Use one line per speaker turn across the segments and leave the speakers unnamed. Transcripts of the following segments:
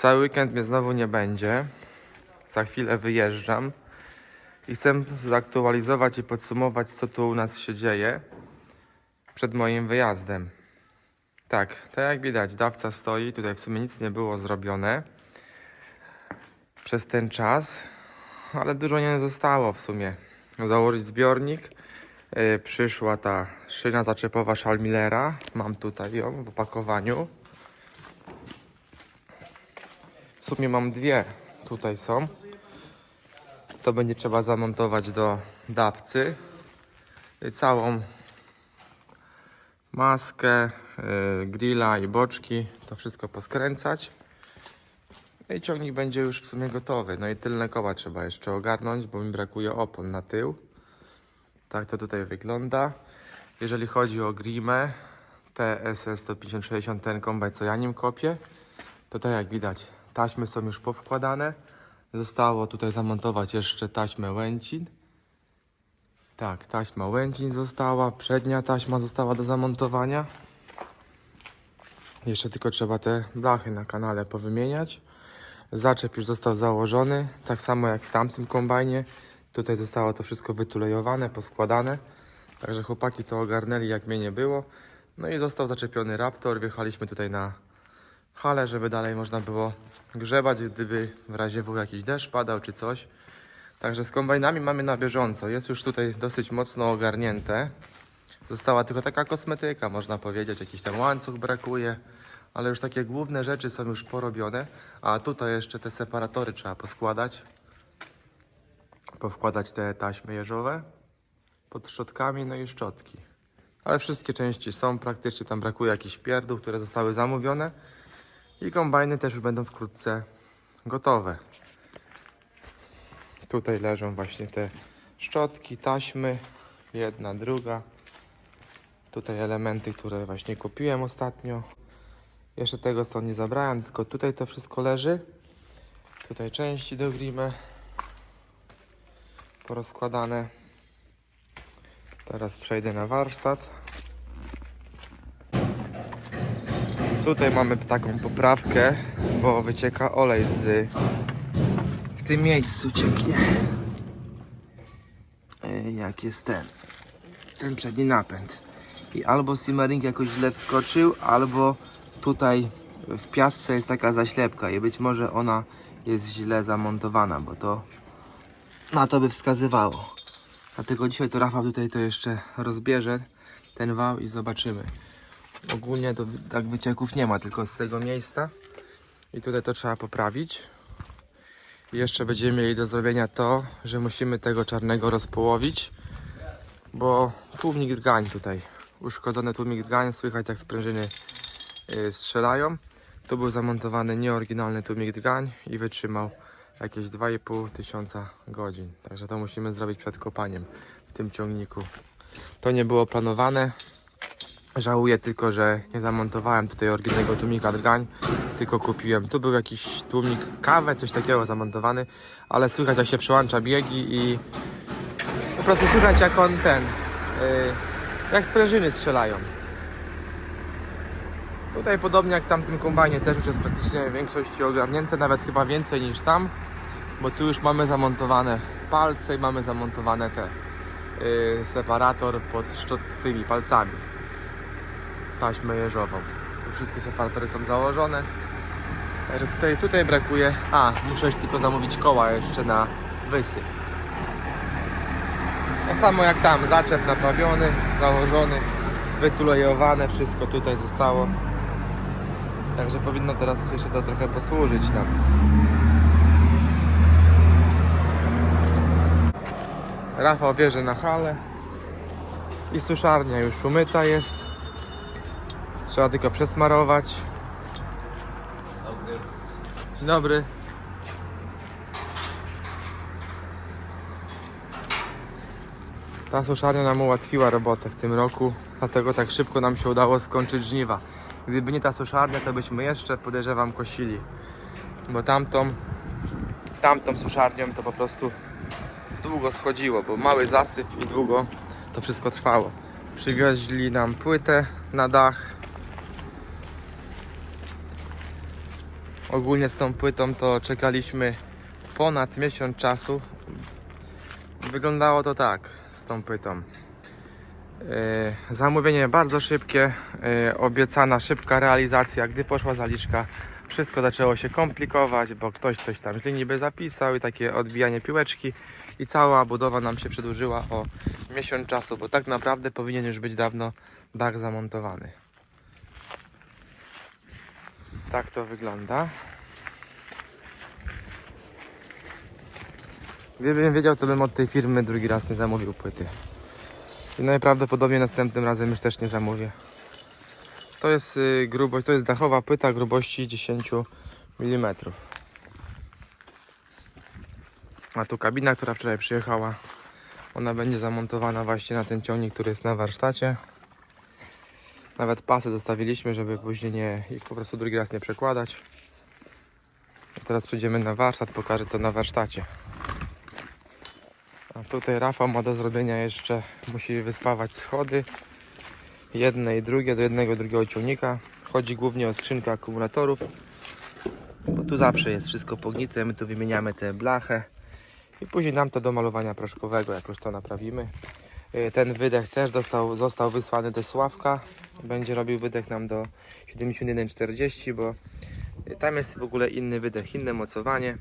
Cały weekend mnie znowu nie będzie. Za chwilę wyjeżdżam. I chcę zaktualizować i podsumować, co tu u nas się dzieje przed moim wyjazdem. Tak, tak jak widać, dawca stoi. Tutaj w sumie nic nie było zrobione przez ten czas, ale dużo nie zostało w sumie. Założyć zbiornik. Yy, przyszła ta szyna zaczepowa Schalmillera. Mam tutaj ją w opakowaniu. W sumie mam dwie. Tutaj są. To będzie trzeba zamontować do dawcy. Całą maskę, yy, grilla i boczki. To wszystko poskręcać. I ciągnik będzie już w sumie gotowy. No i tylne koła trzeba jeszcze ogarnąć, bo mi brakuje opon na tył. Tak to tutaj wygląda. Jeżeli chodzi o grimę, TSS 15060, ten kombaj co ja nim kopię, to tak jak widać, taśmy są już powkładane. Zostało tutaj zamontować jeszcze taśmę łęcin. Tak, taśma łęcin została, przednia taśma została do zamontowania. Jeszcze tylko trzeba te blachy na kanale powymieniać. Zaczep już został założony, tak samo jak w tamtym kombajnie. Tutaj zostało to wszystko wytulejowane, poskładane. Także chłopaki to ogarnęli jak mnie nie było. No i został zaczepiony Raptor. Wjechaliśmy tutaj na halę, żeby dalej można było grzebać, gdyby w razie W jakiś deszcz padał czy coś. Także z kombajnami mamy na bieżąco. Jest już tutaj dosyć mocno ogarnięte. Została tylko taka kosmetyka, można powiedzieć. Jakiś tam łańcuch brakuje, ale już takie główne rzeczy są już porobione. A tutaj jeszcze te separatory trzeba poskładać. Powkładać te taśmy jeżowe pod szczotkami, no i szczotki. Ale wszystkie części są, praktycznie tam brakuje jakichś pierdół, które zostały zamówione. I kombajny też już będą wkrótce gotowe. Tutaj leżą właśnie te szczotki, taśmy, jedna, druga. Tutaj elementy, które właśnie kupiłem ostatnio. Jeszcze tego stąd nie zabrałem, tylko tutaj to wszystko leży. Tutaj części do grimy porozkładane. Teraz przejdę na warsztat. Tutaj mamy taką poprawkę, bo wycieka olej z... W tym miejscu cieknie. Jak jest ten. Ten przedni napęd. I albo simmering jakoś źle wskoczył, albo tutaj w piasce jest taka zaślepka i być może ona jest źle zamontowana, bo to na to by wskazywało. Dlatego dzisiaj to Rafał tutaj to jeszcze rozbierze ten wał i zobaczymy. Ogólnie to tak wycieków nie ma, tylko z tego miejsca. I tutaj to trzeba poprawić. I jeszcze będziemy mieli do zrobienia to, że musimy tego czarnego rozpołowić, bo tłumik drgań tutaj, uszkodzony tłumik drgań, słychać jak sprężyny y, strzelają. Tu był zamontowany nieoryginalny tłumik drgań i wytrzymał jakieś 2,5 tysiąca godzin. Także to musimy zrobić przed kopaniem w tym ciągniku. To nie było planowane. Żałuję tylko, że nie zamontowałem tutaj oryginalnego tłumika drgań, tylko kupiłem. Tu był jakiś tłumik kawę, coś takiego zamontowany, ale słychać jak się przełącza biegi i po prostu słychać jak on ten, yy, jak sprężyny strzelają. Tutaj podobnie jak tamtym kombajnie też już jest praktycznie w większości ogarnięte, nawet chyba więcej niż tam, bo tu już mamy zamontowane palce i mamy zamontowane te yy, separator pod szczot- tymi palcami taśmę jeżową. Wszystkie separatory są założone. Także tutaj, tutaj brakuje. A, muszę tylko zamówić koła jeszcze na wysyp. Tak samo jak tam, zaczep naprawiony, założony, wytulejowane, wszystko tutaj zostało. Także powinno teraz jeszcze to trochę posłużyć nam. Rafał bierze na halę i suszarnia już umyta jest. Trzeba tylko przesmarować.
Dobry.
Dzień dobry. Ta suszarnia nam ułatwiła robotę w tym roku, dlatego tak szybko nam się udało skończyć żniwa. Gdyby nie ta suszarnia, to byśmy jeszcze, podejrzewam, kosili. Bo tamtą, tamtą suszarnią to po prostu długo schodziło, bo mały zasyp i długo to wszystko trwało. Przywieźli nam płytę na dach, Ogólnie z tą płytą to czekaliśmy ponad miesiąc czasu. Wyglądało to tak z tą płytą. Yy, zamówienie bardzo szybkie, yy, obiecana szybka realizacja. Gdy poszła zaliczka, wszystko zaczęło się komplikować, bo ktoś coś tam źle niby zapisał i takie odbijanie piłeczki i cała budowa nam się przedłużyła o miesiąc czasu, bo tak naprawdę powinien już być dawno dach zamontowany. Tak to wygląda. Gdybym wiedział, to bym od tej firmy drugi raz nie zamówił płyty. I najprawdopodobniej następnym razem już też nie zamówię. To jest y, grubość, to jest dachowa płyta grubości 10 mm. A tu kabina, która wczoraj przyjechała. Ona będzie zamontowana właśnie na ten ciągnik, który jest na warsztacie. Nawet pasy zostawiliśmy, żeby później nie, ich po prostu drugi raz nie przekładać. A teraz przejdziemy na warsztat, pokażę co na warsztacie. A tutaj Rafał ma do zrobienia jeszcze, musi wyspawać schody. Jedne i drugie, do jednego drugiego ciągnika. Chodzi głównie o skrzynkę akumulatorów. Bo tu zawsze jest wszystko pognite, my tu wymieniamy tę blachę. I później nam to do malowania proszkowego, jak już to naprawimy. Y, Ten wydech też dostał, został wysłany do Sławka. Będzie robił wydech nam do 71,40, bo tam jest w ogóle inny wydech, inne mocowanie.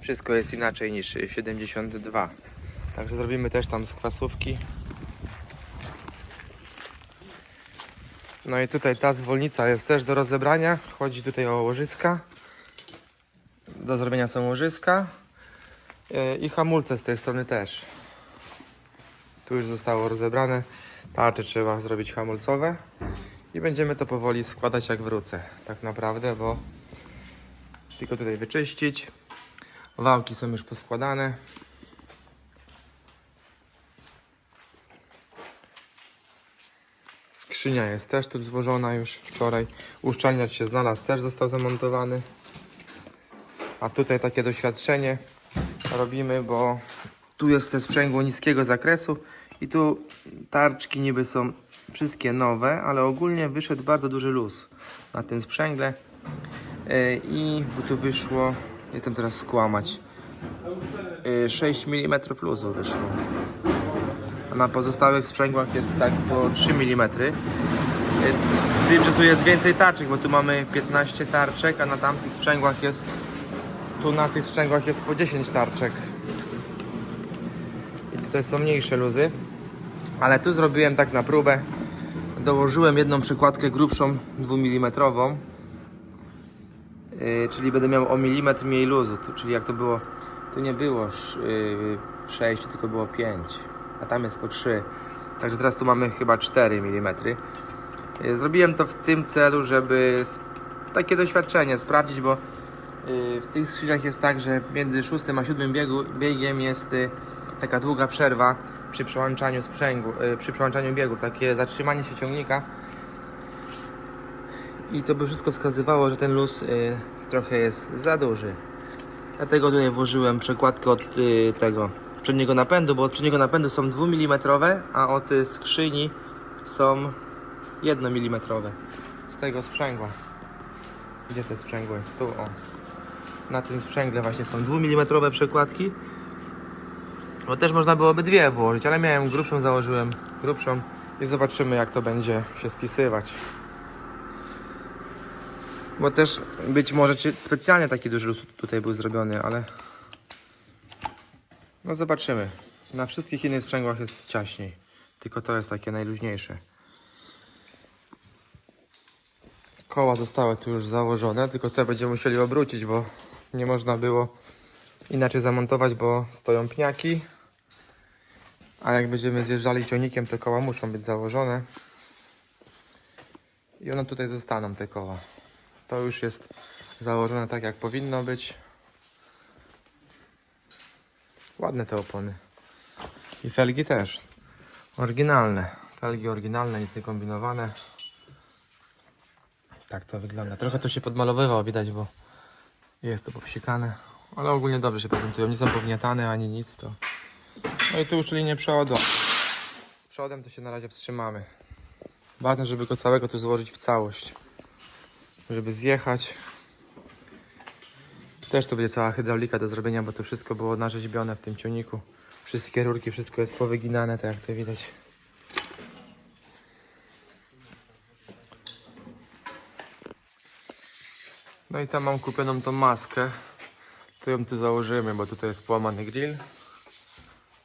Wszystko jest inaczej niż 72. Także zrobimy też tam z kwasówki. No i tutaj ta zwolnica jest też do rozebrania. Chodzi tutaj o łożyska. Do zrobienia są łożyska. Yy, I hamulce z tej strony też. Tu już zostało rozebrane. Tarcze trzeba zrobić hamulcowe. I będziemy to powoli składać jak wrócę. Tak naprawdę, bo tylko tutaj wyczyścić. Wałki są już poskładane. Skrzynia jest też tu złożona już wczoraj. Uszczelniacz się znalazł, też został zamontowany. A tutaj takie doświadczenie robimy, bo tu jest te sprzęgło niskiego zakresu i tu tarczki niby są wszystkie nowe, ale ogólnie wyszedł bardzo duży luz na tym sprzęgle. Yy, I tu wyszło, nie chcę teraz skłamać, yy, 6 mm luzu wyszło. A na pozostałych sprzęgłach jest tak po 3 mm. Z tym, że tu jest więcej tarczek, bo tu mamy 15 tarczek, a na tamtych sprzęgłach jest tu na tych sprzęgłach jest po 10 tarczek. I tutaj są mniejsze luzy. Ale tu zrobiłem tak na próbę. Dołożyłem jedną przykładkę grubszą 2 mm. Yy, czyli będę miał o milimetr mniej luzu. Tu, czyli jak to było, tu nie było sz- yy, 6, tylko było 5, a tam jest po 3. Także teraz tu mamy chyba 4 mm. Yy, Zrobiłem to w tym celu, żeby takie doświadczenie sprawdzić, bo w tych skrzyniach jest tak, że między 6 a 7 biegu, biegiem jest taka długa przerwa przy przełączaniu sprzęgu, yy, przy przełączaniu biegów, takie zatrzymanie się ciągnika. I to by wszystko wskazywało, że ten luz y, trochę jest za duży. Dlatego tutaj włożyłem przekładkę od y, tego przedniego napędu, bo od przedniego napędu są 2 mm, a od y, skrzyni są 1 mm z tego sprzęgła. Gdzie to sprzęgło jest? Tu, o. Na tym sprzęgle właśnie są 2 mm przekładki. Bo też można byłoby dwie włożyć, ale miałem grubszą, założyłem grubszą i zobaczymy jak to będzie się spisywać. Bo też być może specjalnie taki duży luz tutaj był zrobiony, ale no zobaczymy. Na wszystkich innych sprzęgłach jest ciaśniej. Tylko to jest takie najluźniejsze. Koła zostały tu już założone, tylko te będziemy musieli obrócić, bo nie można było inaczej zamontować, bo stoją pniaki. A jak będziemy zjeżdżali ciągnikiem, to koła muszą być założone. I one tutaj zostaną, te koła. To już jest założone tak, jak powinno być. Ładne te opony. I felgi też. Oryginalne. Felgi oryginalne, nic nie kombinowane. Tak to wygląda. Trochę to się podmalowywało, widać, bo jest to popsikane. Ale ogólnie dobrze się prezentują. Nie są powniatane ani nic. To... No i tu już linię przodu. Z przodem to się na razie wstrzymamy. Ważne, żeby go całego tu złożyć w całość żeby zjechać. Też to będzie cała hydraulika do zrobienia, bo to wszystko było narzeźbione w tym ciągniku. Wszystkie rurki, wszystko jest powyginane, tak jak to widać. No i tam mam kupioną tą maskę. To ją tu założymy, bo tutaj jest połamany grill.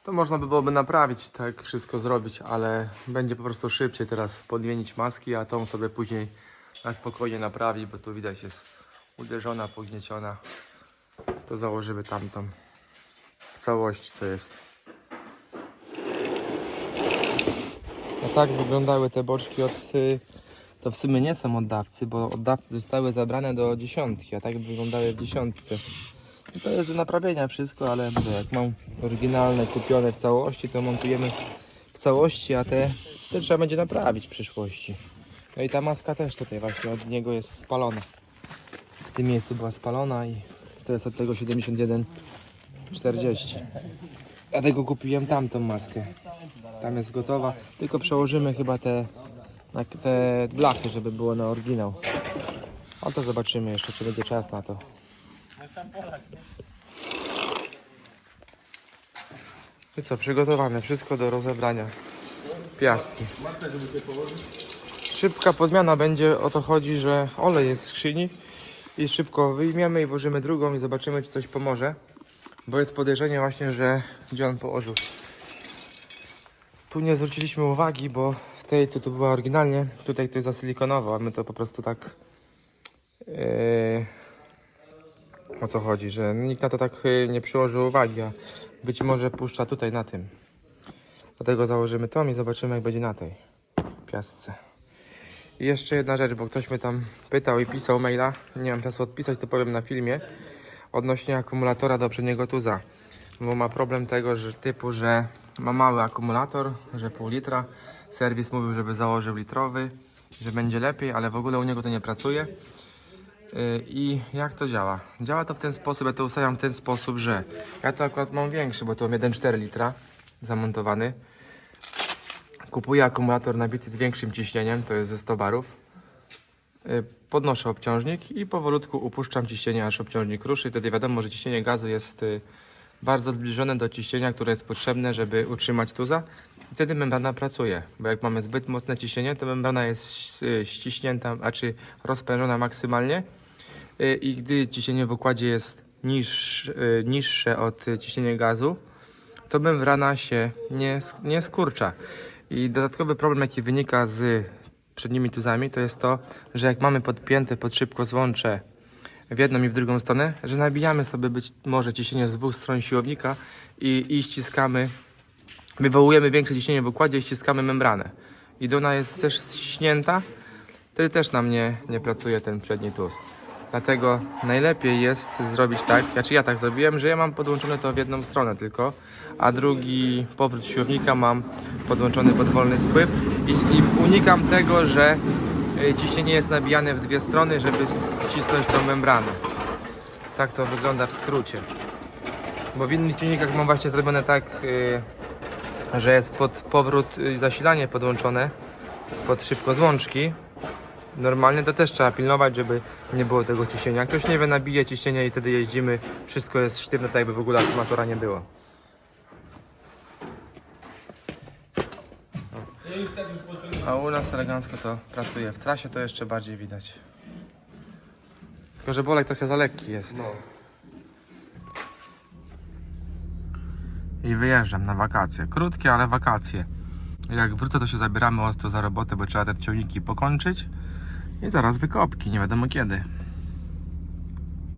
To można by byłoby naprawić, tak wszystko zrobić, ale będzie po prostu szybciej teraz podmienić maski, a tą sobie później na spokojnie naprawić, bo tu widać jest uderzona, pognieciona. To założymy tamtą w całości, co jest. A tak wyglądały te boczki od... y, To w sumie nie są oddawcy, bo oddawcy zostały zabrane do dziesiątki, a tak wyglądały w dziesiątce. To jest do naprawienia wszystko, ale jak mam oryginalne kupione w całości, to montujemy w całości, a te, te trzeba będzie naprawić w przyszłości. No i ta maska też tutaj właśnie od niego jest spalona. W tym miejscu była spalona i to jest od tego 7140. Dlatego kupiłem tamtą maskę. Tam jest gotowa, tylko przełożymy chyba te, te blachy, żeby było na oryginał. A to zobaczymy jeszcze, czy będzie czas na to. I co, przygotowane, wszystko do rozebrania. Piastki. Szybka podmiana będzie, o to chodzi, że olej jest w skrzyni i szybko wyjmiemy i włożymy drugą i zobaczymy, czy coś pomoże. Bo jest podejrzenie właśnie, że gdzie on położył. Tu nie zwróciliśmy uwagi, bo w tej, co tu była oryginalnie, tutaj to jest zasilikonowo, a my to po prostu tak... Yy, o co chodzi, że nikt na to tak yy, nie przyłożył uwagi, a być może puszcza tutaj na tym. Dlatego założymy tą i zobaczymy jak będzie na tej piastce. I jeszcze jedna rzecz, bo ktoś mnie tam pytał i pisał maila, nie mam czasu odpisać, to powiem na filmie, odnośnie akumulatora do przedniego tuza. Bo ma problem tego, że typu, że ma mały akumulator, że pół litra. Serwis mówił, żeby założył litrowy, że będzie lepiej, ale w ogóle u niego to nie pracuje. Yy, I jak to działa? Działa to w ten sposób, ja to ustawiam w ten sposób, że ja to akurat mam większy, bo to mam 1,4 litra zamontowany. Kupuję akumulator nabity z większym ciśnieniem, to jest ze 100 barów. Yy, Podnoszę obciążnik i powolutku upuszczam ciśnienie, aż obciążnik ruszy. Wtedy wiadomo, że ciśnienie gazu jest yy, bardzo zbliżone do ciśnienia, które jest potrzebne, żeby utrzymać tuza. Wtedy membrana pracuje, bo jak mamy zbyt mocne ciśnienie, to membrana jest ściśnięta, a czy rozprężona maksymalnie. Yy, I gdy ciśnienie w układzie jest yy, niższe od ciśnienia gazu, to membrana się nie, nie skurcza. I dodatkowy problem, jaki wynika z przednimi tuzami, to jest to, że jak mamy podpięte pod szybko złącze w jedną i w drugą stronę, że nabijamy sobie być może ciśnienie z dwóch stron siłownika i, i ściskamy, wywołujemy większe ciśnienie w układzie i ściskamy membranę. I gdy ona jest też ściśnięta, wtedy też nam nie, nie pracuje ten przedni tuz. Dlatego najlepiej jest zrobić tak, znaczy ja tak zrobiłem, że ja mam podłączone to w jedną stronę tylko, a drugi powrót siłownika mam podłączony pod wolny spływ i, i unikam tego, że y, ciśnienie jest nabijane w dwie strony, żeby ścisnąć tą membranę. Tak to wygląda w skrócie. Bo w innych silnikach mam właśnie zrobione tak, y, że jest pod powrót y, zasilanie podłączone pod szybko złączki. Normalnie to też trzeba pilnować, żeby nie było tego ciśnienia. Jak ktoś nie wie, nabije ciśnienie i wtedy jeździmy, wszystko jest sztywne, tak jakby w ogóle akumulatora nie było. A u nas elegancko to pracuje. W trasie to jeszcze bardziej widać. Tylko, że bolek trochę za lekki jest. I wyjeżdżam na wakacje. Krótkie, ale wakacje. Jak wrócę, to się zabieramy ostro za robotę, bo trzeba te ciągniki pokończyć. I zaraz wykopki, nie wiadomo kiedy.